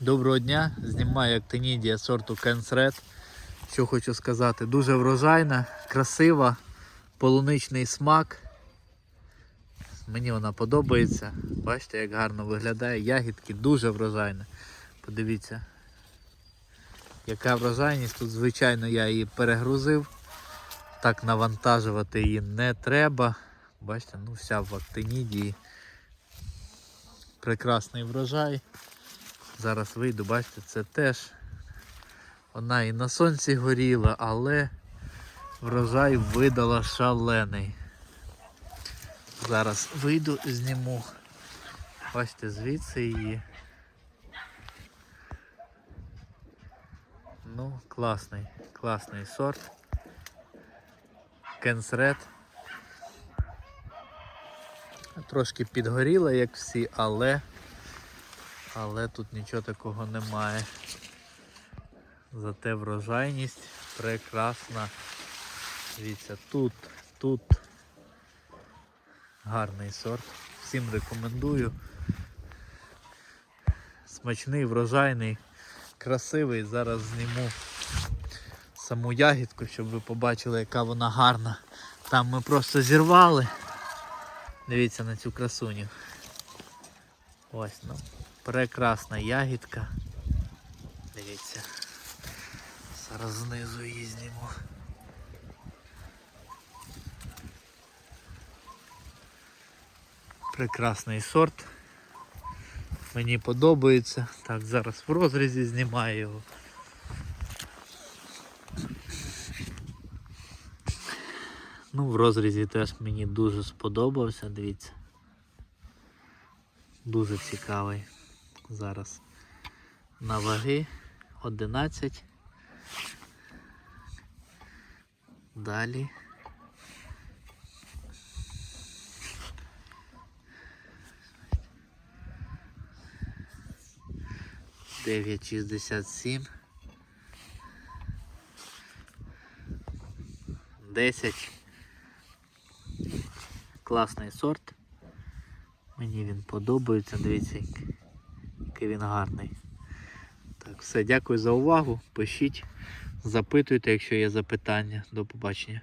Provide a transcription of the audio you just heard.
Доброго дня, знімаю актинідія сорту Кенсред. Що хочу сказати, дуже врожайна, красива, полуничний смак. Мені вона подобається. Бачите, як гарно виглядає. Ягідки дуже врожайні. Подивіться, яка врожайність. Тут, звичайно, я її перегрузив. Так навантажувати її не треба. Бачите, ну вся в актинідії. Прекрасний врожай. Зараз вийду, бачите, це теж вона і на сонці горіла, але врожай видала шалений. Зараз вийду зніму. Бачите, звідси її. Ну, класний, класний сорт. Кенсред. Трошки підгоріла, як всі, але але тут нічого такого немає. Зате врожайність прекрасна. Дивіться, тут, тут гарний сорт. Всім рекомендую. Смачний, врожайний, красивий. Зараз зніму саму ягідку, щоб ви побачили, яка вона гарна. Там ми просто зірвали. Дивіться на цю красуню. Ось ну. Прекрасна ягідка. Дивіться. Зараз знизу її зніму. Прекрасний сорт. Мені подобається. Так, зараз в розрізі знімаю його. Ну, в розрізі теж мені дуже сподобався, дивіться. Дуже цікавий. Зараз на ваги 11. Далі. Дев'ять шістдесят сім. Десять. Класний сорт. Мені він подобається, дивіться, який він гарний. Так, все, дякую за увагу. Пишіть, запитуйте, якщо є запитання. До побачення.